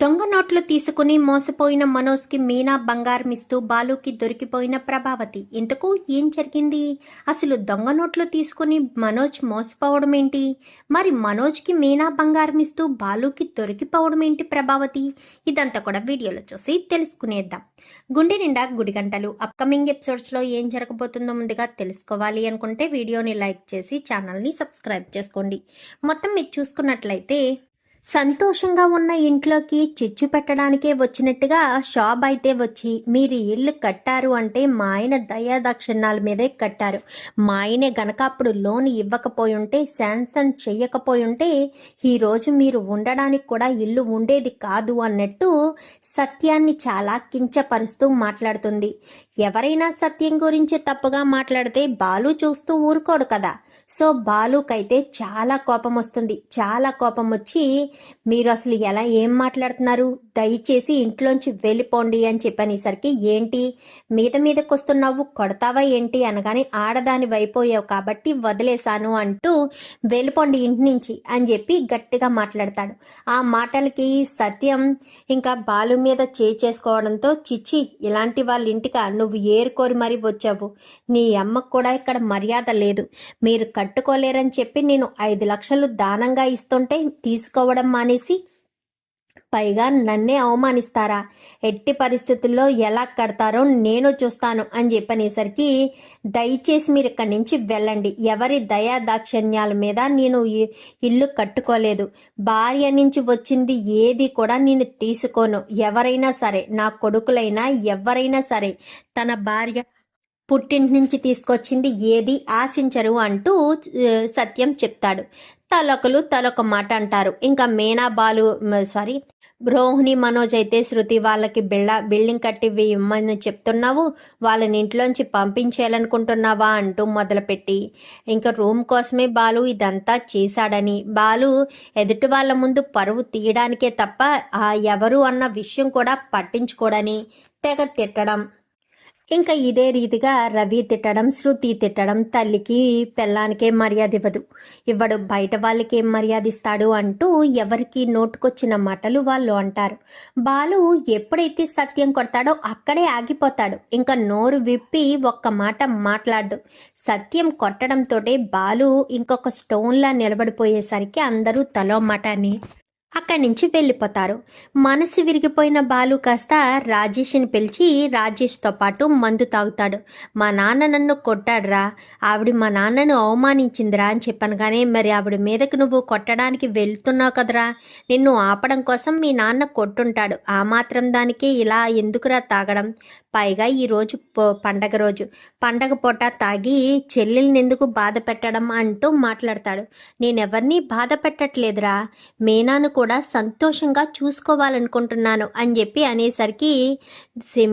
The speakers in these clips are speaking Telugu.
దొంగ నోట్లు తీసుకుని మోసపోయిన మనోజ్కి మీనా బంగారం ఇస్తూ బాలుకి దొరికిపోయిన ప్రభావతి. ఇంతకు ఏం జరిగింది? అసలు దొంగ నోట్లు తీసుకుని మనోజ్ మోసపోవడం ఏంటి? మరి మనోజ్కి మీనా బంగారం ఇస్తూ బాలుకి దొరికిపోవడం ఏంటి ప్రభావతి? ఇదంతా కూడా వీడియోలో చూసి తెలుసుకునేద్దాం. గుండె నిండా గుడి గంటలు. అప్కమింగ్ ఎపిసోడ్స్లో ఏం జరగబోతుందో ముందుగా తెలుసుకోవాలి అనుకుంటే వీడియోని లైక్ చేసి ఛానల్ని సబ్స్క్రైబ్ చేసుకోండి. మొత్తం మీరు చూసుకున్నట్లయితే సంతోషంగా ఉన్న ఇంట్లోకి చిచ్చు పెట్టడానికే వచ్చినట్టుగా షాప్ అయితే వచ్చి మీరు ఇల్లు కట్టారు అంటే మా ఆయన దయాదాక్షిణ్యాల మీదే కట్టారు. మా ఆయనే గనక అప్పుడు లోన్ ఇవ్వకపోయి ఉంటే శాంక్షన్ చెయ్యకపోయి ఉంటే ఈరోజు మీరు ఉండడానికి కూడా ఇల్లు ఉండేది కాదు అన్నట్టు సత్యాన్ని చాలా కించపరుస్తూ మాట్లాడుతుంది. ఎవరైనా సత్యం గురించి తప్పుగా మాట్లాడితే బాలు చూస్తూ ఊరుకోడు కదా. సో బాలుకైతే చాలా కోపం వస్తుంది. చాలా కోపం వచ్చి మీరు అసలు ఎలా ఏం మాట్లాడుతున్నారు? దయచేసి ఇంట్లోంచి వెళ్ళిపోండి అని చెప్పనేసరికి ఏంటి? మీద మీదకి వస్తున్నావు కొడతావా ఏంటి? అనగానే ఆడదాని వైపోయావు కాబట్టి వదిలేశాను అంటూ వెళ్ళిపోండి ఇంటి నుంచి అని చెప్పి గట్టిగా మాట్లాడతాడు. ఆ మాటలకి సత్యం ఇంకా బాలు మీద చేసుకోవడంతో చిచ్చి ఇలాంటి వాళ్ళ ఇంటికా? నువ్వు ఏరుకోరి మరీ వచ్చావు. నీ అమ్మకు కూడా ఇక్కడ మర్యాద లేదు. మీరు కట్టుకోలేరని చెప్పి నేను ఐదు లక్షలు దానంగా ఇస్తుంటే తీసుకోవడం మానేసి పైగా నన్నే అవమానిస్తారా? ఎట్టి పరిస్థితుల్లో ఎలా కడతారో నేను చూస్తాను అని చెప్పనేసరికి దయచేసి మీరు ఇక్కడి నుంచి వెళ్ళండి. ఎవరి దయా దాక్షణ్యాల మీద నేను ఇల్లు కట్టుకోలేదు. భార్య నుంచి వచ్చింది ఏది కూడా నేను తీసుకోను. ఎవరైనా సరే నా కొడుకులైనా ఎవరైనా సరే తన భార్య పుట్టింటి నుంచి తీసుకొచ్చింది ఏది ఆశించరు అంటూ సత్యం చెప్తాడు. తలొకలు తలొక మాట అంటారు. ఇంకా మీనా బాలు సారీ రోహిణి మనోజ్ అయితే శృతి వాళ్ళకి బిళ్ళ బిల్డింగ్ కట్టి ఇమ్మని చెప్తున్నావు. వాళ్ళని ఇంట్లోంచి పంపించేయాలనుకుంటున్నావా అంటూ మొదలుపెట్టి ఇంకా రూమ్ కోసమే బాలు ఇదంతా చేశాడని. బాలు ఎదుటి వాళ్ళ ముందు పరువు తీయడానికే తప్ప ఆ ఎవరు అన్న విషయం కూడా పట్టించుకోడని తెగ తిట్టడం. ఇంకా ఇదే రీతిగా రవి తిట్టడం శృతి తిట్టడం తల్లికి పిల్లానికే మర్యాద ఇవ్వదు ఇవ్వడు బయట వాళ్ళకి ఏం మర్యాద ఇస్తాడు అంటూ ఎవరికి నోటుకొచ్చిన మాటలు వాళ్ళు అంటారు. బాలు ఎప్పుడైతే సత్యం కొడతాడో అక్కడే ఆగిపోతాడు. ఇంకా నోరు విప్పి ఒక్క మాట మాట్లాడు సత్యం కొట్టడంతోటే బాలు ఇంకొక స్టోన్లా నిలబడిపోయేసరికి అందరూ తలో మాటని అక్కడి నుంచి వెళ్ళిపోతారు. మనసు విరిగిపోయిన బాలు కాస్త రాజేష్ని పిలిచి రాజేష్తో పాటు మందు తాగుతాడు. మా నాన్న నన్ను కొట్టాడురా. ఆవిడ మా నాన్నను అవమానించిందిరా అని చెప్పాను కానీ మరి ఆవిడ మీదకు నువ్వు కొట్టడానికి వెళ్తున్నావు కదరా. నిన్ను ఆపడం కోసం మీ నాన్న కొట్టుంటాడు. ఆ మాత్రం దానికి ఇలా ఎందుకురా తాగడం? పైగా ఈరోజు పండగ రోజు. పండగ పూట తాగి చెల్లెల్ని ఎందుకు బాధ పెట్టడం? అంటూ మాట్లాడతాడు. నేనెవరిని బాధ పెట్టట్లేదురా. మీనాను కూడా కూడా సంతోషంగా చూసుకోవాలనుకుంటున్నాను అని చెప్పి అనేసరికి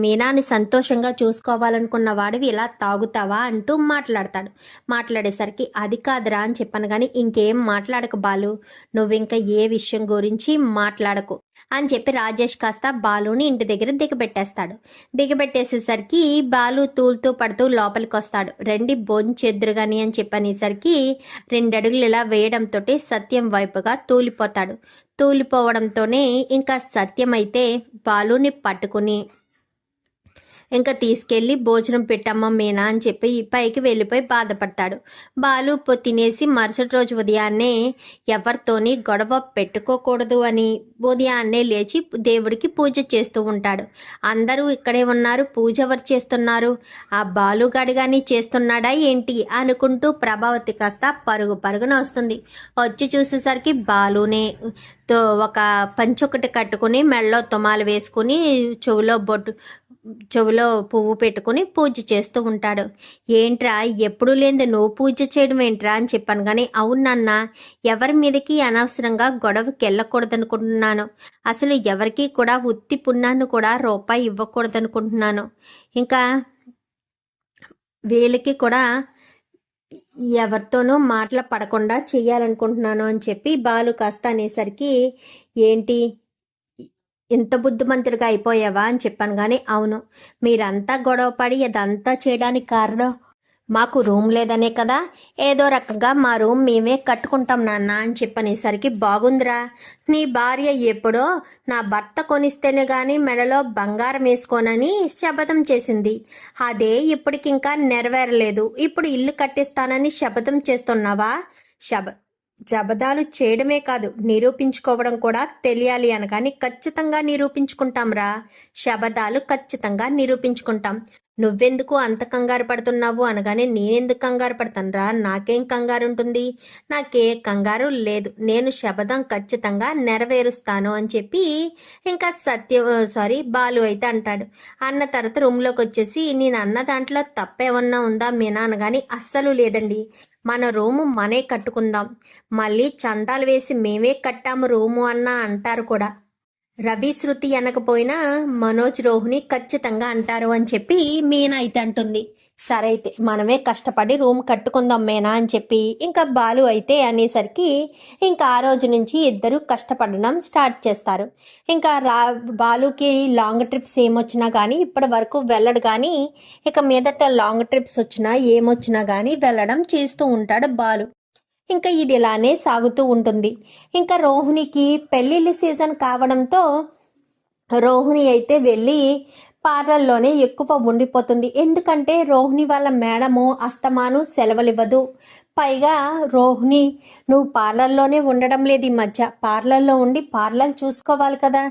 మీనాని సంతోషంగా చూసుకోవాలనుకున్న వాడివి ఇలా తాగుతావా? అంటూ మాట్లాడతాడు. మాట్లాడేసరికి అది కాదురా అని చెప్పాను కానీ ఇంకేం మాట్లాడకు బాలు నువ్వు ఇంకా ఏ విషయం గురించి మాట్లాడకు. అని చెప్పి రాజేష్ కాస్త బాలుని ఇంటి దగ్గర దిగబెట్టేస్తాడు. దిగబెట్టేసేసరికి బాలు తూలుతూ పడుతూ లోపలికి వస్తాడు రెండి బొంచెద్దురుగాని అని చెప్పనేసరికి రెండడుగులు ఇలా వేయడంతో సత్యం వైపుగా తూలిపోతాడు. తూలిపోవడంతోనే ఇంకా సత్యం అయితే బాలుని పట్టుకుని ఇంకా తీసుకెళ్ళి భోజనం పెట్టమ్మ మీనా అని చెప్పి పైకి వెళ్ళిపోయి బాధపడతాడు. బాలు పొ- తినేసి మరుసటి రోజు ఉదయాన్నే ఎవరితోని గొడవ పెట్టుకోకూడదు అని ఉదయాన్నే లేచి దేవుడికి పూజ చేస్తూ ఉంటాడు. అందరూ ఇక్కడే ఉన్నారు పూజ ఎవరు చేస్తున్నారు? ఆ బాలుగాడు కానీ చేస్తున్నాడా ఏంటి? అనుకుంటూ ప్రభావతి కాస్త పరుగు పరుగున వస్తుంది. వచ్చి చూసేసరికి బాలునే తో ఒక పంచొకటి కట్టుకుని మెళ్ళలో తుమాలు వేసుకుని చెవులో బొట్టు చెవిలో పువ్వు పెట్టుకుని పూజ చేస్తూ ఉంటాడు. ఏంట్రా ఎప్పుడు లేని నువ్వు పూజ చేయడం ఏంట్రా? అని చెప్పాను. కానీ అవునన్న ఎవరి మీదకి అనవసరంగా గొడవకి వెళ్ళకూడదనుకుంటున్నాను అసలు ఎవరికి కూడా ఉత్తి పున్నాను కూడా రూపాయి ఇవ్వకూడదనుకుంటున్నాను. ఇంకా వీళ్ళకి కూడా ఎవరితోనూ మాటలు పడకుండా చేయాలనుకుంటున్నాను అని చెప్పి బాలు కాస్త అనేసరికి ఏంటి ఇంత బుద్ధిమంతుడిగా అయిపోయావా అని చెప్పాను కానీ అవును. మీరంతా గొడవపడి అదంతా చేయడానికి కారణం మాకు రూమ్ లేదనే కదా. ఏదో రకంగా మా రూమ్ మేమే కట్టుకుంటాం నాన్న అని చెప్పనేసరికి బాగుందిరా. నీ భార్య ఎప్పుడో నా భర్త కొనిస్తేనే కానీ మెడలో బంగారం వేసుకోనని శపథం చేసింది. అదే ఇప్పటికింకా నెరవేరలేదు. ఇప్పుడు ఇల్లు కట్టిస్తానని శపథం చేస్తున్నావా? శబ జబదాలు చేయడమే కాదు నిరూపించుకోవడం కూడా తెలియాలి అనగాని ఖచ్చితంగా నిరూపించుకుంటాంరా శబదాలు ఖచ్చితంగా నిరూపించుకుంటాం. నువ్వెందుకు అంత కంగారు పడుతున్నావు అనగానే నేనెందుకు కంగారు పడతానురా? నాకేం కంగారు ఉంటుంది నాకే కంగారు లేదు. నేను శబదం ఖచ్చితంగా నెరవేరుస్తాను అని చెప్పి ఇంకా సత్యం సారీ బాలు అయితే అంటాడు. అన్న తర్వాత రూమ్లోకి వచ్చేసి నేను అన్న దాంట్లో తప్పేమన్నా ఉందా మీనా? అనగాని అస్సలు లేదండి. మన రూము మనే కట్టుకుందాం. మళ్ళీ చందాలు వేసి మేమే కట్టాము రూము అన్న అంటారు కూడా. రవి శృతి అనకపోయినా మనోజ్ రోహిణి ఖచ్చితంగా అంటారు అని చెప్పి మీనా అయితే అంటుంది. సరే అయితే మనమే కష్టపడి రూమ్ కట్టుకుందాం మేనా అని చెప్పి ఇంకా బాలు అయితే అనేసరికి ఇంకా ఆ రోజు నుంచి ఇద్దరు కష్టపడడం స్టార్ట్ చేస్తారు. ఇంకా రా బాలుకి లాంగ్ ట్రిప్స్ ఏమొచ్చినా కానీ ఇప్పటి వరకు వెళ్ళడు కానీ ఇక మీదట లాంగ్ ట్రిప్స్ వచ్చినా ఏమొచ్చినా కానీ వెళ్ళడం చేస్తూ ఉంటాడు బాలు. ఇంకా ఇది ఇలానే సాగుతూ ఉంటుంది. ఇంకా రోహిణికి పెళ్ళిళ్ళ సీజన్ కావడంతో రోహిణి అయితే వెళ్ళి పార్లర్లోనే ఎక్కువ ఉండిపోతుంది. ఎందుకంటే రోహిణి వాళ్ళ మేడము అస్తమాను సెలవులివ్వదు. పైగా రోహిణి నువ్వు పార్లర్లోనే ఉండడం లేదు ఈ మధ్య. పార్లర్లో ఉండి పార్లర్ చూసుకోవాలి కదా.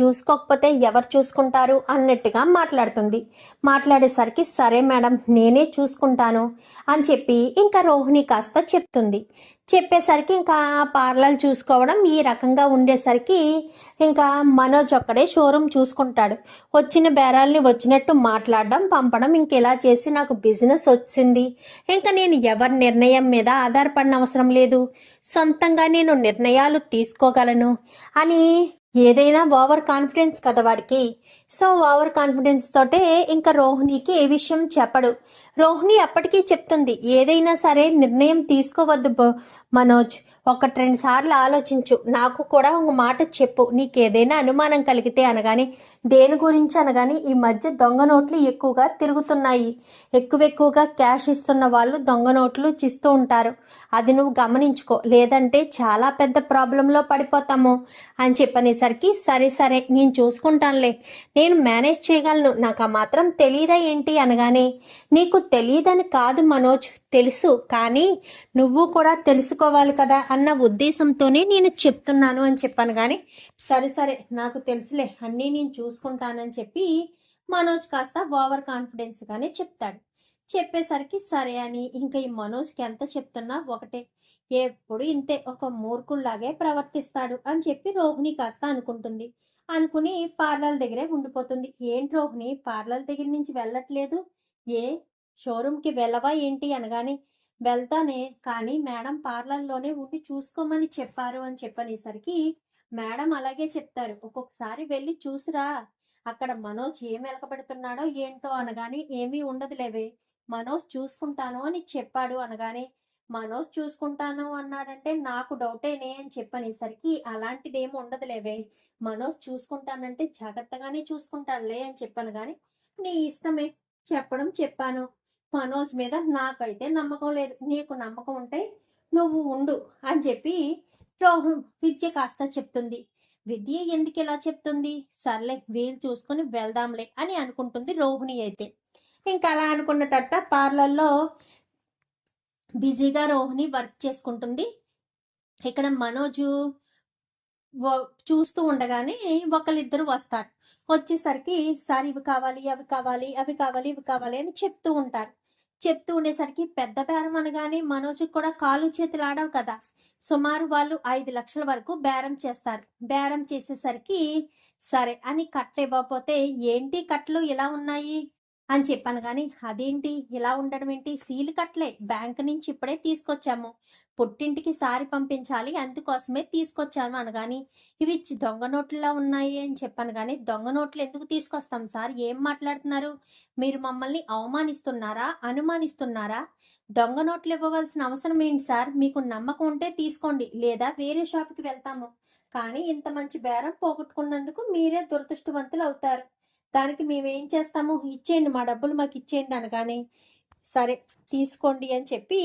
చూసుకోకపోతే ఎవరు చూసుకుంటారు అన్నట్టుగా మాట్లాడుతుంది. మాట్లాడేసరికి సరే మేడం నేనే చూసుకుంటాను అని చెప్పి ఇంకా రోహిణి కాస్త చెప్తుంది. చెప్పేసరికి ఇంకా పార్లర్ చూసుకోవడం ఈ రకంగా ఉండేసరికి ఇంకా మనోజ్ ఒక్కడే షోరూమ్ చూసుకుంటాడు. వచ్చిన బేరాల్ని వచ్చినట్టు మాట్లాడడం పంపడం ఇంకెలా చేసి నాకు బిజినెస్ వచ్చింది. ఇంకా నేను ఎవరి నిర్ణయం మీద ఆధారపడిన అవసరం లేదు. సొంతంగా నేను నిర్ణయాలు తీసుకోగలను అని ఏదైనా ఓవర్ కాన్ఫిడెన్స్ కదా వాడికి. సో ఓవర్ కాన్ఫిడెన్స్ తోటే ఇంకా రోహిణికి ఏ విషయం చెప్పడు. రోహిణి అప్పటికీ చెప్తుంది ఏదైనా సరే నిర్ణయం తీసుకోవద్దు మనోజ్. ఒకటి రెండు సార్లు ఆలోచించు. నాకు కూడా ఒక మాట చెప్పు. నీకు ఏదైనా అనుమానం కలిగితే అనగానే దేని గురించి అనగానే ఈ మధ్య దొంగ నోట్లు ఎక్కువగా తిరుగుతున్నాయి. ఎక్కువ ఎక్కువగా క్యాష్ ఇస్తున్న వాళ్ళు దొంగ నోట్లు చిస్తూ ఉంటారు. అది నువ్వు గమనించుకో. లేదంటే చాలా పెద్ద ప్రాబ్లంలో పడిపోతాము అని చెప్పనేసరికి సరే సరే నేను చూసుకుంటానులే. నేను మేనేజ్ చేయగలను. నాకు ఆ మాత్రం తెలియదా ఏంటి అనగానే నీకు తెలియదని కాదు మనోజ్. తెలుసు కానీ నువ్వు కూడా తెలుసుకోవాలి కదా అన్న ఉద్దేశంతోనే నేను చెప్తున్నాను అని చెప్పాను కానీ సరే సరే నాకు తెలుసులే. అన్నీ నేను చూసుకుంటానని చెప్పి మనోజ్ కాస్త ఓవర్ కాన్ఫిడెన్స్గానే చెప్తాడు. చెప్పేసరికి సరే అని ఇంకా ఈ మనోజ్కి ఎంత చెప్తున్నా ఒకటే. ఎప్పుడు ఇంతే ఒక మూర్ఖుల్లాగే ప్రవర్తిస్తాడు అని చెప్పి రోహిణి కాస్త అనుకుంటుంది. అనుకుని పార్లర్ దగ్గరే ఉండిపోతుంది. ఏంటి రోహిణి? పార్లర్ దగ్గర నుంచి వెళ్ళట్లేదు? ఏ? షోరూమ్కి వెళ్ళవా ఏంటి అనగానే వెళ్తానే. కానీ మేడం పార్లర్లోనే ఉండి చూసుకోమని చెప్పారు అని చెప్పనేసరికి మేడం అలాగే చెప్తారు. ఒక్కొక్కసారి వెళ్ళి చూసిరా అక్కడ మనోజ్ ఏం వెలకబెడుతున్నాడో ఏంటో అనగానే ఏమీ ఉండదులేవే మనోజ్ చూసుకుంటాను అని చెప్పాడు అనగానే మనోజ్ చూసుకుంటాను అన్నాడంటే నాకు డౌటేనే అని చెప్పనేసరికి అలాంటిదేమి ఉండదులేవే మనోజ్ చూసుకుంటానంటే జాగ్రత్తగానే చూసుకుంటానులే అని చెప్పాను కానీ నీ ఇష్టమే చెప్పడం చెప్పాను. మనోజ్ మీద నాకైతే నమ్మకం లేదు. నీకు నమ్మకం ఉంటే నువ్వు ఉండు అని చెప్పి రోహన్ విద్య కాస్త చెప్తుంది. విద్య ఎందుకు ఇలా చెప్తుంది? సర్లే వీలు చూసుకొని వెళ్దాంలే అని అనుకుంటుంది రోహిణి అయితే. ఇంకా అలా అనుకున్న తర్వాత పార్లర్లో బిజీగా రోహిణి వర్క్ చేసుకుంటుంది. ఇక్కడ మనోజు చూస్తూ ఉండగానే ఒకళ్ళిద్దరు వస్తారు. వచ్చేసరికి సార్ ఇవి కావాలి అవి కావాలి అవి కావాలి ఇవి కావాలి అని చెప్తూ ఉంటారు. చెప్తూ ఉండేసరికి పెద్ద పేరం అనగానే మనోజుకి కూడా కాలు చేతులు ఆడవు కదా. సుమారు వాళ్ళు ఐదు లక్షల వరకు బేరం చేస్తారు. బేరం చేసేసరికి సరే అని కట్ట ఇవ్వకపోతే ఏంటి కట్లు? ఇలా ఉన్నాయి? అని చెప్పాను. కానీ అదేంటి? ఇలా ఉండడం ఏంటి? సీలు కట్లే. బ్యాంక్ నుంచి ఇప్పుడే తీసుకొచ్చాము. పుట్టింటికి సారి పంపించాలి. అందుకోసమే తీసుకొచ్చాను. అనగాని ఇవి దొంగ నోట్లలా ఉన్నాయి? అని చెప్పాను. కానీ దొంగ నోట్లు ఎందుకు తీసుకొస్తాం సార్? ఏం మాట్లాడుతున్నారు? మీరు మమ్మల్ని అవమానిస్తున్నారా? అనుమానిస్తున్నారా? దొంగ నోట్లు ఇవ్వవలసిన అవసరం ఏంటి సార్? మీకు నమ్మకం ఉంటే తీసుకోండి. లేదా వేరే షాప్కి వెళ్తాము. కానీ ఇంత మంచి బేరం పోగొట్టుకున్నందుకు మీరే దురదృష్టవంతులు అవుతారు. దానికి మేమేం చేస్తాము? ఇచ్చేయండి మా డబ్బులు మాకు ఇచ్చేయండి అనగానే సరే తీసుకోండి అని చెప్పి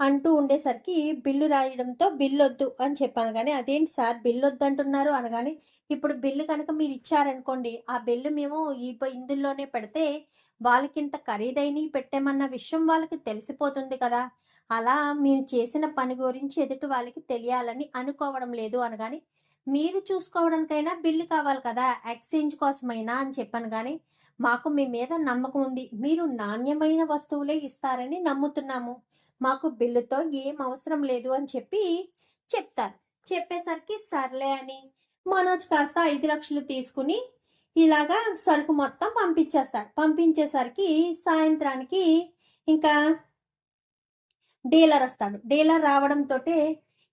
అంటూ ఉండేసరికి బిల్లు రాయడంతో బిల్లు వద్దు అని చెప్పాను కానీ అదేంటి సార్? బిల్లు వద్దు అంటున్నారు అనగానే ఇప్పుడు బిల్లు కనుక మీరు ఇచ్చారనుకోండి ఆ బిల్లు మేము ఈ ఇందులోనే పెడితే వాళ్ళకి ఇంత ఖరీదైనవి పెట్టామన్న విషయం వాళ్ళకి తెలిసిపోతుంది కదా. అలా మీరు చేసిన పని గురించి ఎదుటి వాళ్ళకి తెలియాలని అనుకోవడం లేదు అనగాని మీరు చూసుకోవడానికైనా బిల్లు కావాలి కదా ఎక్స్చేంజ్ కోసమైనా అని చెప్పాను కానీ మాకు మీ మీద నమ్మకం ఉంది. మీరు నాణ్యమైన వస్తువులే ఇస్తారని నమ్ముతున్నాము. మాకు బిల్లుతో ఏం అవసరం లేదు అని చెప్పి చెప్తారు. చెప్పేసరికి సర్లే అని మనోజ్ కాస్త ఐదు లక్షలు తీసుకుని ఇలాగా సరుకు మొత్తం పంపించేస్తాడు. పంపించేసరికి సాయంత్రానికి ఇంకా డీలర్ వస్తాడు. డీలర్ రావడంతో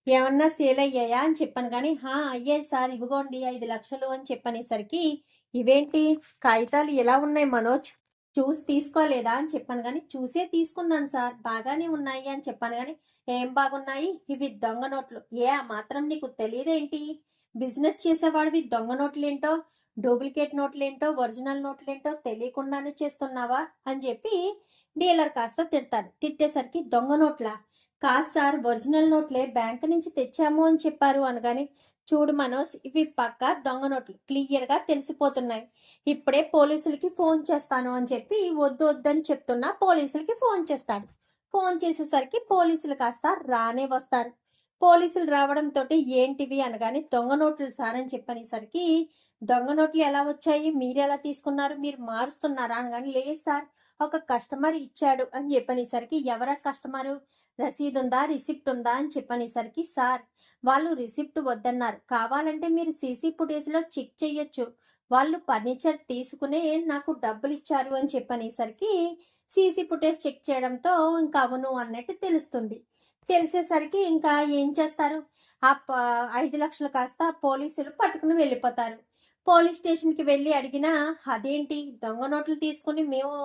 ఏమన్నా సేల్ అయ్యాయా అని చెప్పాను. కానీ హా అయ్యాయి సార్. ఇవ్వగోండి ఐదు లక్షలు అని చెప్పనేసరికి ఇవేంటి? కాగితాలు ఎలా ఉన్నాయి మనోజ్? చూసి తీసుకోలేదా? అని చెప్పాను. కానీ చూసే తీసుకున్నాను సార్. బాగానే ఉన్నాయి అని చెప్పాను. కానీ ఏం బాగున్నాయి? ఇవి దొంగ నోట్లు. ఏ ఆ మాత్రం నీకు తెలియదేంటి? బిజినెస్ చేసేవాడివి దొంగ నోట్లు ఏంటో డూప్లికేట్ నోట్లేంటో ఒరిజినల్ నోట్లేంటో తెలియకుండానే చేస్తున్నావా అని చెప్పి డీలర్ కాస్త తిడతాడు. తిట్టేసరికి దొంగ నోట్లా? కాదు సార్ ఒరిజినల్ నోట్లే బ్యాంక్ నుంచి తెచ్చాము అని చెప్పారు అనగానే చూడు మనోజ్ ఇవి పక్క దొంగ నోట్లు. క్లియర్గా తెలిసిపోతున్నాయి. ఇప్పుడే పోలీసులకి ఫోన్ చేస్తాను అని చెప్పి వద్దు వద్దని చెప్తున్నా పోలీసులకి ఫోన్ చేస్తాడు. ఫోన్ చేసేసరికి పోలీసులు కాస్త రానే వస్తారు. పోలీసులు రావడంతో ఏంటివి అనగానే దొంగ నోట్లు సార్ అని చెప్పనేసరికి దొంగ నోట్లు ఎలా వచ్చాయి? మీరు ఎలా తీసుకున్నారు? మీరు మారుస్తున్నారా? అనగానే లేదు సార్ ఒక కస్టమర్ ఇచ్చాడు అని చెప్పనేసరికి ఎవరా కస్టమరు? రసీదు ఉందా? రిసిప్ట్ ఉందా? అని చెప్పనేసరికి సార్ వాళ్ళు రిసిప్ట్ వద్దన్నారు. కావాలంటే మీరు సీసీ ఫుటేజ్లో చెక్ చేయొచ్చు. వాళ్ళు ఫర్నిచర్ తీసుకునే నాకు డబ్బులు ఇచ్చారు అని చెప్పనేసరికి సీసీ ఫుటేజ్ చెక్ చేయడంతో ఇంకా అవును అన్నట్టు తెలుస్తుంది. తెలిసేసరికి ఇంకా ఏం చేస్తారు? ఆ ప- ఐదు లక్షలు కాస్త పోలీసులు పట్టుకుని వెళ్ళిపోతారు. పోలీస్ స్టేషన్కి వెళ్ళి అడిగినా అదేంటి? దొంగ నోట్లు తీసుకుని మేము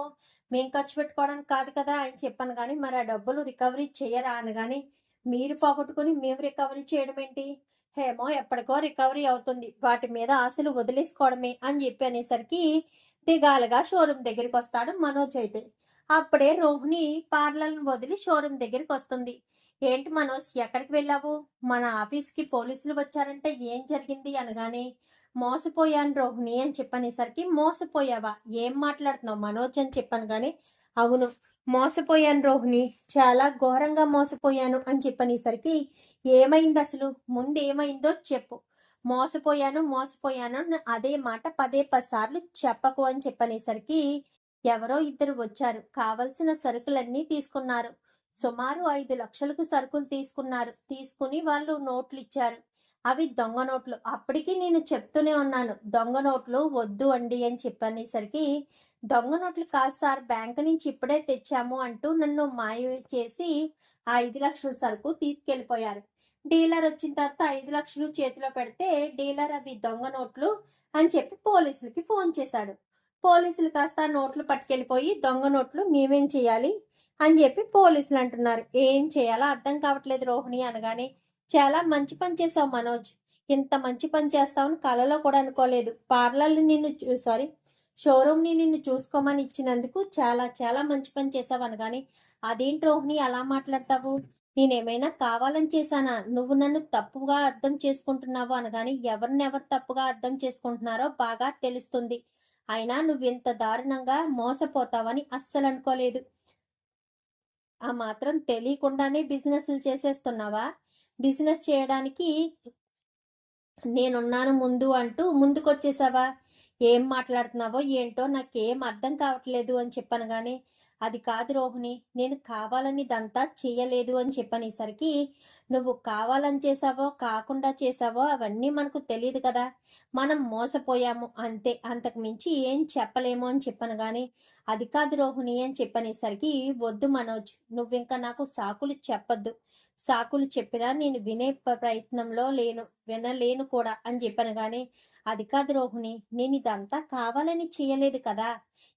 మేము ఖర్చు పెట్టుకోవడానికి కాదు కదా అని చెప్పాను. కానీ మరి ఆ డబ్బులు రికవరీ చేయరా అనగాని మీరు పోగొట్టుకుని మేము రికవరీ చేయడం ఏంటి హేమో ఎప్పటికో రికవరీ అవుతుంది. వాటి మీద ఆశలు వదిలేసుకోవడమే అని చెప్పి అనేసరికి దిగాలుగా షోరూమ్ దగ్గరికి వస్తాడు మనోజ్ అయితే. అప్పుడే రోహిణి పార్లర్ని వదిలి షోరూమ్ దగ్గరికి వస్తుంది. ఏంటి మనోజ్ ఎక్కడికి వెళ్ళావు? మన ఆఫీస్కి పోలీసులు వచ్చారంటే ఏం జరిగింది? అనగానే మోసపోయాను రోహిణి అని చెప్పనేసరికి మోసపోయావా? ఏం మాట్లాడుతున్నావు? మనోజ్ అని చెప్పాను కానీ అవును మోసపోయాను రోహిణి. చాలా ఘోరంగా మోసపోయాను అని చెప్పనేసరికి ఏమైంది అసలు? ముందు ఏమైందో చెప్పు. మోసపోయాను మోసపోయాను అదే మాట పదే పది సార్లు చెప్పకు అని చెప్పనేసరికి ఎవరో ఇద్దరు వచ్చారు. కావలసిన సరుకులన్నీ తీసుకున్నారు. సుమారు ఐదు లక్షలకు సరుకులు తీసుకున్నారు. తీసుకుని వాళ్ళు నోట్లు ఇచ్చారు అవి దొంగ నోట్లు. అప్పటికి నేను చెప్తూనే ఉన్నాను దొంగ నోట్లు వద్దు అండి అని చెప్పనేసరికి దొంగ నోట్లు కాదు సార్ బ్యాంకు నుంచి ఇప్పుడే తెచ్చాము అంటూ నన్ను మాయ చేసి ఆ ఐదు లక్షల సరుకు తీసుకెళ్ళిపోయారు డీలర్ వచ్చిన తర్వాత ఐదు లక్షలు చేతిలో పెడితే డీలర్ అవి దొంగ నోట్లు అని చెప్పి పోలీసులకి ఫోన్ చేశాడు. పోలీసులు కాస్త నోట్లు పట్టుకెళ్ళిపోయి దొంగ నోట్లు మేమేం చేయాలి అని చెప్పి పోలీసులు అంటున్నారు. ఏం చేయాలో అర్థం కావట్లేదు రోహిణి అనగానే చాలా మంచి పని చేసావు మనోజ్. ఇంత మంచి పని చేస్తావని కలలో కూడా అనుకోలేదు. పార్లర్లు నిన్ను సారీ షోరూమ్ని నిన్ను చూసుకోమని ఇచ్చినందుకు చాలా చాలా మంచి పని చేసావు అనగానే అదేంటి రోహిణి అలా మాట్లాడతావు? నేనేమైనా కావాలని చేశానా? నువ్వు నన్ను తప్పుగా అర్థం చేసుకుంటున్నావు అనగాని ఎవరినెవరు తప్పుగా అర్థం చేసుకుంటున్నారో బాగా తెలుస్తుంది. అయినా నువ్వు ఇంత దారుణంగా మోసపోతావని అస్సలు అనుకోలేదు. ఆ మాత్రం తెలియకుండానే బిజినెస్లు చేసేస్తున్నావా? బిజినెస్ చేయడానికి నేనున్నాను ముందు అంటూ ముందుకొచ్చేసావా? ఏం మాట్లాడుతున్నావో ఏంటో నాకేం అర్థం కావట్లేదు అని చెప్పాను కానీ అది కాదు రోహిణి నేను కావాలని ఇదంతా చేయలేదు అని చెప్పనేసరికి నువ్వు కావాలని చేసావో కాకుండా చేసావో అవన్నీ మనకు తెలియదు కదా. మనం మోసపోయాము అంతే అంతకు మించి ఏం చెప్పలేము అని చెప్పాను కానీ అది కాదు రోహిణి అని చెప్పనేసరికి వద్దు మనోజ్ నువ్వింకా నాకు సాకులు చెప్పొద్దు. సాకులు చెప్పినా నేను వినే ప్రయత్నంలో లేను వినలేను కూడా అని చెప్పాను. కానీ అది కాదు రోహిణి నేను ఇదంతా కావాలని చేయలేదు కదా.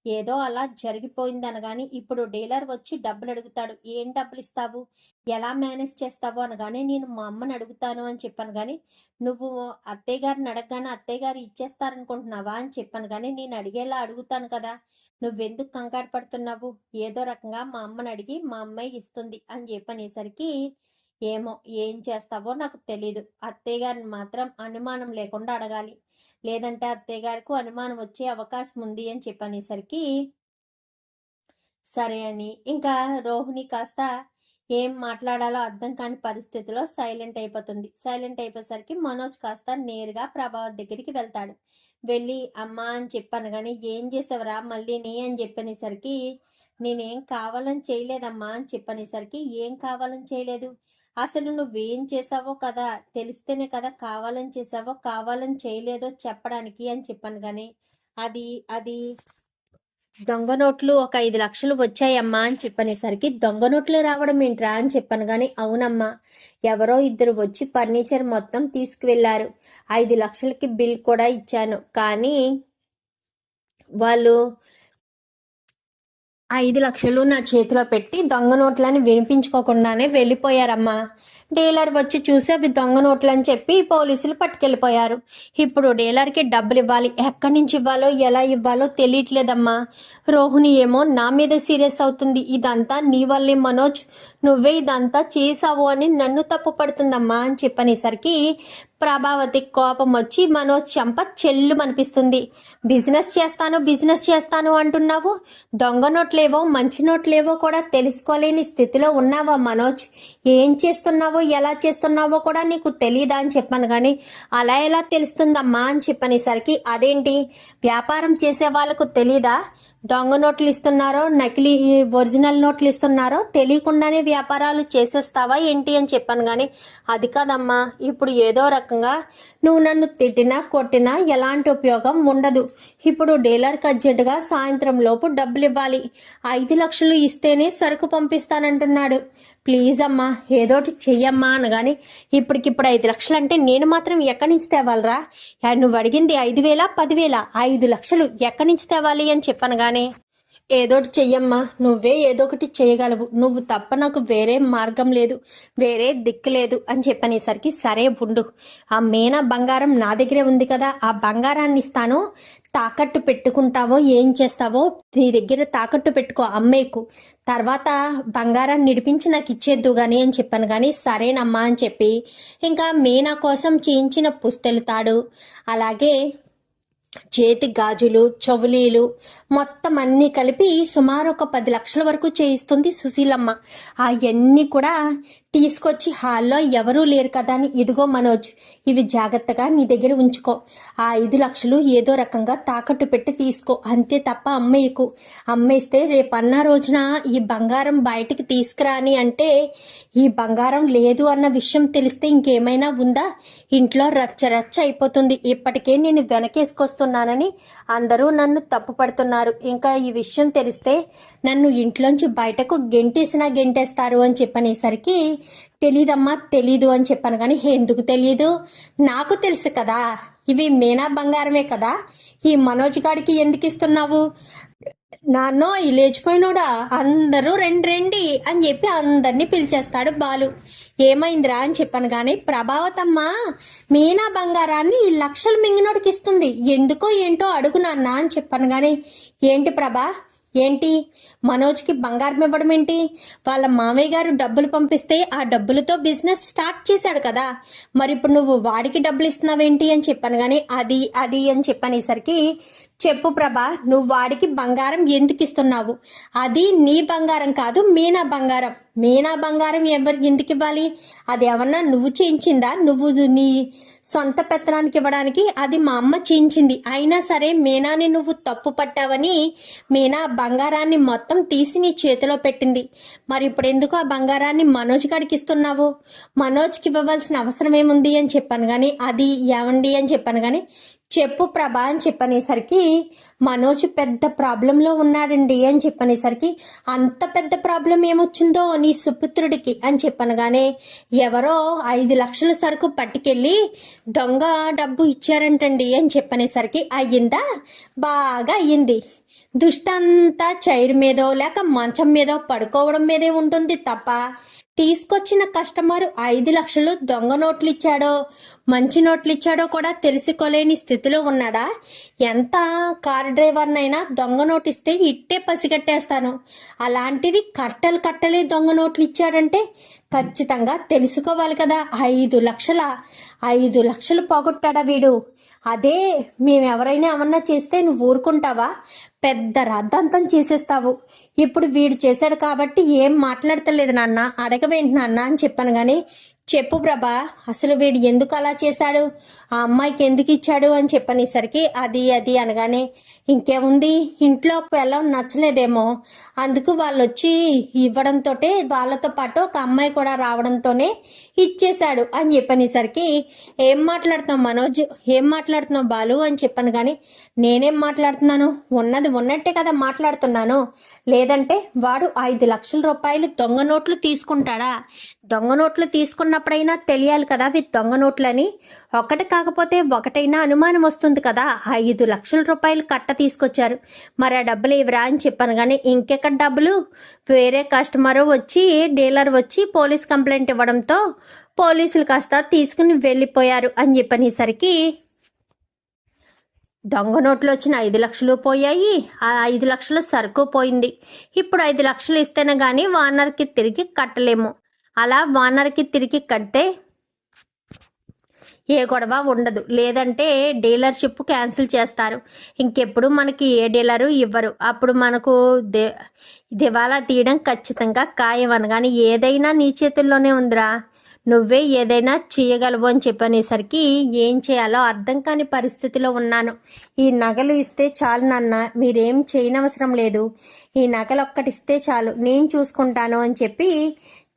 ఏదో అలా జరిగిపోయింది అనగాని ఇప్పుడు డీలర్ వచ్చి డబ్బులు అడుగుతాడు. ఏం డబ్బులు ఇస్తావు? ఎలా మేనేజ్ చేస్తావు? అనగానే నేను మా అమ్మని అడుగుతాను అని చెప్పాను. కానీ నువ్వు అత్తయ్య గారిని అడగగానే అత్తయ్య గారు ఇచ్చేస్తారనుకుంటున్నావా? అని చెప్పాను. కానీ నేను అడిగేలా అడుగుతాను కదా. నువ్వెందుకు కంగారు పడుతున్నావు? ఏదో రకంగా మా అమ్మని అడిగి మా అమ్మాయి ఇస్తుంది అని చెప్పనేసరికి ఏమో ఏం చేస్తావో నాకు తెలీదు. అత్తయ్య గారిని మాత్రం అనుమానం లేకుండా అడగాలి. లేదంటే అత్తయ్య గారికి అనుమానం వచ్చే అవకాశం ఉంది అని చెప్పనేసరికి సరే అని. ఇంకా రోహిణి కాస్త ఏం మాట్లాడాలో అర్థం కాని పరిస్థితిలో సైలెంట్ అయిపోతుంది. సైలెంట్ అయిపోయేసరికి మనోజ్ కాస్త నేరుగా ప్రభావత్ దగ్గరికి వెళ్తాడు. వెళ్ళి అమ్మా అని చెప్పాను కానీ ఏం చేసావురా? మళ్ళీ నీ అని చెప్పనేసరికి నేనేం కావాలని చేయలేదమ్మా అని చెప్పనేసరికి ఏం కావాలని చేయలేదు? అసలు నువ్వేం చేసావో కదా తెలిస్తేనే కదా కావాలని చేసావో కావాలని చేయలేదో చెప్పడానికి అని చెప్పాను కానీ అది అది దొంగ నోట్లు ఒక ఐదు లక్షలు వచ్చాయమ్మా అని చెప్పనేసరికి దొంగ నోట్లు రావడం ఏంట్రా అని చెప్పాను కానీ అవునమ్మా. ఎవరో ఇద్దరు వచ్చి ఫర్నిచర్ మొత్తం తీసుకువెళ్ళారు. ఐదు లక్షలకి బిల్ కూడా ఇచ్చాను. కానీ వాళ్ళు ఐదు లక్షలు నా చేతిలో పెట్టి దొంగ నోట్లని వినిపించుకోకుండానే వెళ్ళిపోయారమ్మా. డీలర్ వచ్చి చూసి అవి దొంగ నోట్లు అని చెప్పి పోలీసులు పట్టుకెళ్ళిపోయారు. ఇప్పుడు డీలర్కి డబ్బులు ఇవ్వాలి ఎక్కడి నుంచి ఇవ్వాలో ఎలా ఇవ్వాలో తెలియట్లేదమ్మా. రోహిణి ఏమో నా మీద సీరియస్ అవుతుంది. ఇదంతా నీ వల్లే మనోజ్. నువ్వే ఇదంతా చేసావు అని నన్ను తప్పు పడుతుందమ్మా అని చెప్పనేసరికి ప్రభావతి కోపం వచ్చి మనోజ్ చెంప చెల్లు అనిపిస్తుంది బిజినెస్ చేస్తాను బిజినెస్ చేస్తాను అంటున్నావు. దొంగ నోట్లేవో మంచి నోట్లేవో కూడా తెలుసుకోలేని స్థితిలో ఉన్నావా మనోజ్? ఏం చేస్తున్నావో ఎలా చేస్తున్నావో కూడా నీకు తెలియదా అని చెప్పాను కానీ అలా ఎలా తెలుస్తుందమ్మా అని చెప్పనేసరికి అదేంటి? వ్యాపారం చేసే వాళ్ళకు తెలీదా? దొంగ నోట్లు ఇస్తున్నారో నకిలీ ఒరిజినల్ నోట్లు ఇస్తున్నారో తెలియకుండానే వ్యాపారాలు చేసేస్తావా ఏంటి అని చెప్పాను కానీ అది కాదమ్మా. ఇప్పుడు ఏదో రకంగా నువ్వు నన్ను తిట్టినా కొట్టినా ఎలాంటి ఉపయోగం ఉండదు. ఇప్పుడు డీలర్కి అర్జెంటుగా సాయంత్రం లోపు డబ్బులు ఇవ్వాలి. ఐదు లక్షలు ఇస్తేనే సరుకు పంపిస్తానంటున్నాడు. ప్లీజ్ అమ్మా ఏదోటి చెయ్యమ్మా అనగాని ఇప్పటికిప్పుడు ఐదు లక్షలు అంటే నేను మాత్రం ఎక్కడి నుంచి తేవాలరా? యా, నువ్వు అడిగింది ఐదు వేల పదివేల? ఐదు లక్షలు ఎక్కడి నుంచి తేవాలి అని చెప్పాను కానీ ఏదోటి చెయ్యమ్మా నువ్వే ఏదో ఒకటి చేయగలవు. నువ్వు తప్ప నాకు వేరే మార్గం లేదు వేరే దిక్కు లేదు అని చెప్పనేసరికి సరే ఉండు. ఆ మేనా బంగారం నా దగ్గరే ఉంది కదా ఆ బంగారాన్ని ఇస్తాను. తాకట్టు పెట్టుకుంటావో ఏం చేస్తావో నీ దగ్గర తాకట్టు పెట్టుకో అమ్మేకు. తర్వాత బంగారాన్ని నిడిపించి నాకు ఇచ్చేద్దు కానీ అని చెప్పాను. కానీ సరేనమ్మా అని చెప్పి ఇంకా మీనా కోసం చేయించిన పుస్తెలు తాడు. అలాగే చేతి గాజులు చెవులీలు మొత్తం అన్నీ కలిపి సుమారు ఒక పది లక్షల వరకు చేయిస్తుంది సుశీలమ్మ. అవన్నీ కూడా తీసుకొచ్చి హాల్లో ఎవరూ లేరు కదా అని ఇదిగో మనోజ్ ఇవి జాగ్రత్తగా నీ దగ్గర ఉంచుకో. ఆ ఐదు లక్షలు ఏదో రకంగా తాకట్టు పెట్టి తీసుకో. అంతే తప్ప అమ్మయ్యకు అమ్మేస్తే రేపన్న రోజున ఈ బంగారం బయటికి తీసుకురాని అంటే ఈ బంగారం లేదు అన్న విషయం తెలిస్తే ఇంకేమైనా ఉందా? ఇంట్లో రచ్చ రచ్చ అయిపోతుంది. ఇప్పటికే నేను వెనకేసుకొస్తున్నానని అందరూ నన్ను తప్పుపడుతున్నారు ఇంకా ఈ విషయం తెలిస్తే నన్ను ఇంట్లోంచి బయటకు గెంటేసినా గెంటేస్తారు అని చెప్పనేసరికి తెలీదమ్మా తెలీదు అని చెప్పాను కానీ ఎందుకు తెలియదు నాకు తెలుసు కదా ఇవి మీనా బంగారమే కదా. ఈ మనోజ్ గాడికి ఎందుకు ఇస్తున్నావు? నాన్నో ఈ లేచిపోయినోడా? అందరూ రెండు రండి అని చెప్పి అందరినీ పిలిచేస్తాడు బాలు. ఏమైందిరా అని చెప్పాను కానీ ప్రభావతమ్మ మీనా బంగారాన్ని ఈ లక్షలు మింగినోడికి ఇస్తుంది. ఎందుకో ఏంటో అడుగు నాన్న అని చెప్పాను కానీ ఏంటి ప్రభా? ఏంటి? మనోజ్కి బంగారం ఇవ్వడం ఏంటి? వాళ్ళ మామయ్య గారు డబ్బులు పంపిస్తే ఆ డబ్బులతో బిజినెస్ స్టార్ట్ చేశాడు కదా. మరి ఇప్పుడు నువ్వు వాడికి డబ్బులు ఇస్తున్నావేంటి అని చెప్పాను కానీ అది అది అని చెప్పనేసరికి చెప్పు ప్రభా నువ్వు వాడికి బంగారం ఎందుకు ఇస్తున్నావు? అది నీ బంగారం కాదు మీనా బంగారం. మీనా బంగారం ఎవరికి ఎందుకు ఇవ్వాలి? అది ఏమన్నా నువ్వు చేయించిందా? నువ్వు నీ సొంత పెత్తనానికి ఇవ్వడానికి అది మా అమ్మ చేయించింది అయినా సరే మీనాని నువ్వు తప్పు పట్టావని మీనా బంగారాన్ని మొత్తం తీసి నీ చేతిలో పెట్టింది. మరి ఇప్పుడు ఎందుకు ఆ బంగారాన్ని మనోజ్ గారికి ఇస్తున్నావు? మనోజ్కి ఇవ్వవలసిన అవసరం ఏముంది అని చెప్పాను కానీ అది ఏమండి అని చెప్పాను కానీ చెప్పు ప్రభా అని చెప్పనేసరికి మనోజ్ పెద్ద ప్రాబ్లంలో ఉన్నాడండి అని చెప్పనేసరికి అంత పెద్ద ప్రాబ్లం ఏమొచ్చిందో నీ సుపుత్రుడికి అని చెప్పనగానే ఎవరో ఐదు లక్షల సరుకు పట్టుకెళ్ళి దొంగ డబ్బు ఇచ్చారంటండి అని చెప్పనేసరికి అయ్యిందా? బాగా అయ్యింది. దుష్టంతా చైర్ మీదో లేక మంచం మీదో పడుకోవడం మీదే ఉంటుంది తప్ప తీసుకొచ్చిన కస్టమర్ ఐదు లక్షలు దొంగ నోట్లు ఇచ్చాడో మంచి నోట్లు ఇచ్చాడో కూడా తెలుసుకోలేని స్థితిలో ఉన్నాడా? ఎంత కార్ డ్రైవర్నైనా దొంగ నోటు ఇస్తే ఇట్టే పసిగట్టేస్తాను. అలాంటిది కట్టలు కట్టలే దొంగ నోట్లు ఇచ్చాడంటే ఖచ్చితంగా తెలుసుకోవాలి కదా. ఐదు లక్షల? ఐదు లక్షలు పోగొట్టాడా వీడు? అదే మేము ఎవరైనా ఏమన్నా చేస్తే నువ్వు ఊరుకుంటావా? పెద్ద రద్దంతం చేసేస్తావు. ఇప్పుడు వీడు చేశాడు కాబట్టి ఏం మాట్లాడతలేదు నాన్న. అడగవేంటి నాన్న అని చెప్పాను కానీ చెప్పు ప్రభా అసలు వీడు ఎందుకు అలా చేశాడు? ఆ అమ్మాయికి ఎందుకు ఇచ్చాడు అని చెప్పనేసరికి అది అది అనగానే ఇంకేముంది? ఇంట్లో పిల్లం నచ్చలేదేమో అందుకు వాళ్ళు వచ్చి ఇవ్వడంతో వాళ్ళతో పాటు ఒక అమ్మాయి కూడా రావడంతోనే ఇచ్చేశాడు అని చెప్పనేసరికి ఏం మాట్లాడుతున్నావు మనోజ్? ఏం మాట్లాడుతున్నావు బాలు? అని చెప్పాను కానీ నేనేం మాట్లాడుతున్నాను? ఉన్నది ఉన్నట్టే కదా మాట్లాడుతున్నాను. లేదంటే వాడు ఐదు లక్షల రూపాయలు దొంగ నోట్లు తీసుకుంటాడా? దొంగ నోట్లు తీసుకున్నప్పుడైనా తెలియాలి కదా అవి దొంగ నోట్లని. ఒకటి కాకపోతే ఒకటైనా అనుమానం వస్తుంది కదా. ఐదు లక్షల రూపాయలు కట్ట తీసుకొచ్చారు. మరి ఆ డబ్బులు ఇవ్వరా? అని చెప్పాను కానీ ఇంకెక్కడ డబ్బులు వేరే కస్టమర్ వచ్చి డీలర్ వచ్చి పోలీస్ కంప్లైంట్ ఇవ్వడంతో పోలీసులు కాస్త తీసుకుని వెళ్ళిపోయారు అని చెప్పనేసరికి దొంగ నోట్లు వచ్చిన ఐదు లక్షలు పోయాయి. ఆ ఐదు లక్షల సరుకు పోయింది. ఇప్పుడు ఐదు లక్షలు ఇస్తేనే కానీ వానర్కి తిరిగి కట్టలేము. అలా వానర్కి తిరిగి కడితే ఏ గొడవ ఉండదు. లేదంటే డీలర్షిప్ క్యాన్సిల్ చేస్తారు. ఇంకెప్పుడు మనకి ఏ డీలరు ఇవ్వరు. అప్పుడు మనకు దే దివాలా తీయడం ఖచ్చితంగా ఖాయం అనగాని ఏదైనా నీ చేతుల్లోనే ఉందిరా. నువ్వే ఏదైనా చేయగలవు అని చెప్పనేసరికి ఏం చేయాలో అర్థం కాని పరిస్థితిలో ఉన్నాను. ఈ నగలు ఇస్తే చాలు నాన్న మీరేం చేయనవసరం లేదు. ఈ నగలు ఒక్కటిస్తే చాలు నేను చూసుకుంటాను అని చెప్పి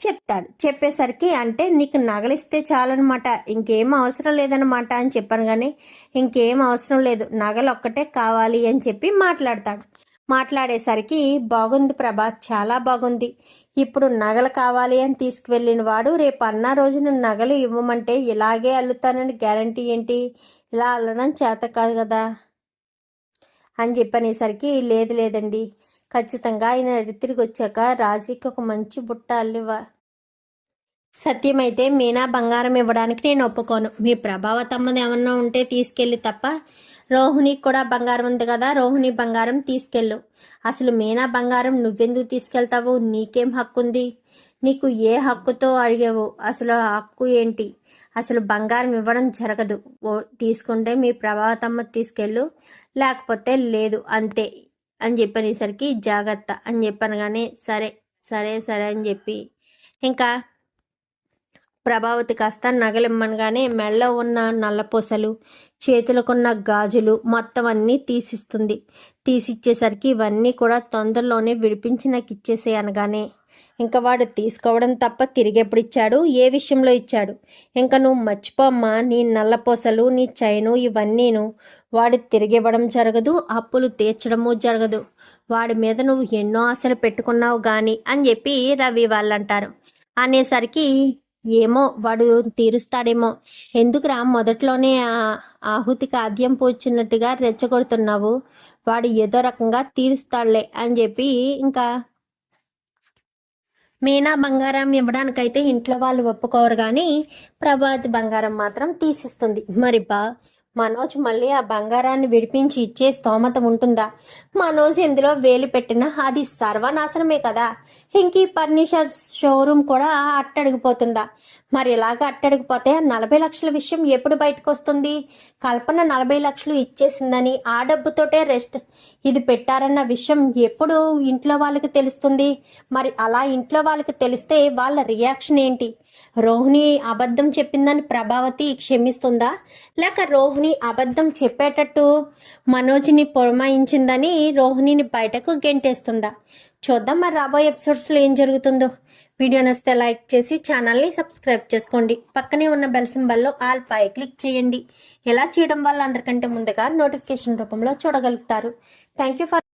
చెప్తాడు. చెప్పేసరికి అంటే నీకు నగలిస్తే చాలన్నమాట ఇంకేం అవసరం లేదనమాట అని చెప్పాను కానీ ఇంకేం అవసరం లేదు. నగలు ఒక్కటే కావాలి అని చెప్పి మాట్లాడతాడు. మాట్లాడేసరికి బాగుంది ప్రభా చాలా బాగుంది. ఇప్పుడు నగలు కావాలి అని తీసుకువెళ్ళిన వాడు రేపు అన్న రోజున నగలు ఇవ్వమంటే ఇలాగే అల్లుతానని గ్యారంటీ ఏంటి? ఇలా అల్లడం చేత కాదు కదా అని చెప్పనేసరికి లేదు లేదండి. ఖచ్చితంగా ఆయన తిరిగి వచ్చాక రాజీకి ఒక మంచి బుట్ట అల్లివా సత్యమైతే మీనా బంగారం ఇవ్వడానికి నేను ఒప్పుకోను. మీ ప్రభావతమ్మది ఏమన్నా ఉంటే తీసుకెళ్ళి తప్ప రోహిణికి కూడా బంగారం ఉంది కదా రోహిణి బంగారం తీసుకెళ్ళు. అసలు మీనా బంగారం నువ్వెందుకు తీసుకెళ్తావు? నీకేం హక్కు ఉంది నీకు ఏ హక్కుతో అడిగావు? అసలు ఆ హక్కు ఏంటి? అసలు బంగారం ఇవ్వడం జరగదు. ఓ తీసుకుంటే మీ ప్రభావతమ్మ తీసుకెళ్ళు. లేకపోతే లేదు అంతే అని చెప్పనేసరికి జాగ్రత్త అని చెప్పాను కానీ సరే సరే సరే అని చెప్పి. ఇంకా ప్రభావతి కాస్త నగలిమ్మనగానే మెళ్ళ ఉన్న నల్లపూసలు చేతులకున్న గాజులు మొత్తం అన్నీ తీసిస్తుంది. తీసిచ్చేసరికి ఇవన్నీ కూడా తొందరలోనే విడిపించి నాకు ఇచ్చేసే అనగానే ఇంకా వాడు తీసుకోవడం తప్ప తిరిగెప్పుడు ఇచ్చాడు? ఏ విషయంలో ఇచ్చాడు? ఇంకా నువ్వు మర్చిపోమ్మా నీ నల్లపూసలు నీ చైను ఇవన్నీను. వాడు తిరిగివ్వడం జరగదు అప్పులు తీర్చడము జరగదు. వాడి మీద నువ్వు ఎన్నో ఆశలు పెట్టుకున్నావు కానీ అని చెప్పి రవి వాళ్ళు అంటారు అనేసరికి ఏమో వాడు తీరుస్తాడేమో. ఎందుకురా మొదట్లోనే ఆహుతికి ఆద్యం పూచినట్టుగా రెచ్చగొడుతున్నావు? వాడు ఏదో రకంగా తీరుస్తాడులే అని చెప్పి ఇంకా మీనా బంగారం ఇవ్వడానికైతే ఇంట్లో వాళ్ళు ఒప్పుకోరు కానీ ప్రభాతి బంగారం మాత్రం తీసిస్తుంది. మరి బా మనోజ్ మళ్ళీ ఆ బంగారాన్ని విడిపించి ఇచ్చే స్తోమత ఉంటుందా? మనోజ్ ఇందులో వేలు పెట్టినా అది సర్వనాశనమే కదా. ఇంకీ ఫర్నిచర్స్ ఫర్నిచర్ షోరూమ్ కూడా అట్టడిగిపోతుందా? మరి ఇలాగ అట్టడిగిపోతే నలభై లక్షల విషయం ఎప్పుడు బయటకు వస్తుంది కల్పన నలభై లక్షలు ఇచ్చేసిందని ఆ డబ్బుతోటే రెస్ట్. ఇది పెట్టారన్న విషయం ఎప్పుడు ఇంట్లో వాళ్ళకి తెలుస్తుంది. మరి అలా ఇంట్లో వాళ్ళకి తెలిస్తే వాళ్ళ రియాక్షన్ ఏంటి? రోహిణి అబద్ధం చెప్పిందని ప్రభావతి క్షమిస్తుందా? లేక రోహిణి అబద్ధం చెప్పేటట్టు మనోజ్ని పురమాయించిందని రోహిణిని బయటకు గెంటేస్తుందా? చూద్దాం. మరి రాబోయే ఎపిసోడ్స్లో ఏం జరుగుతుందో. వీడియో నచ్చితే లైక్ చేసి ఛానల్ని సబ్స్క్రైబ్ చేసుకోండి. పక్కనే ఉన్న బెల్ సింబల్లో ఆల్ పై క్లిక్ చేయండి. ఇలా చేయడం వల్ల అందరికంటే ముందుగా నోటిఫికేషన్ రూపంలో చూడగలుగుతారు. Thank you for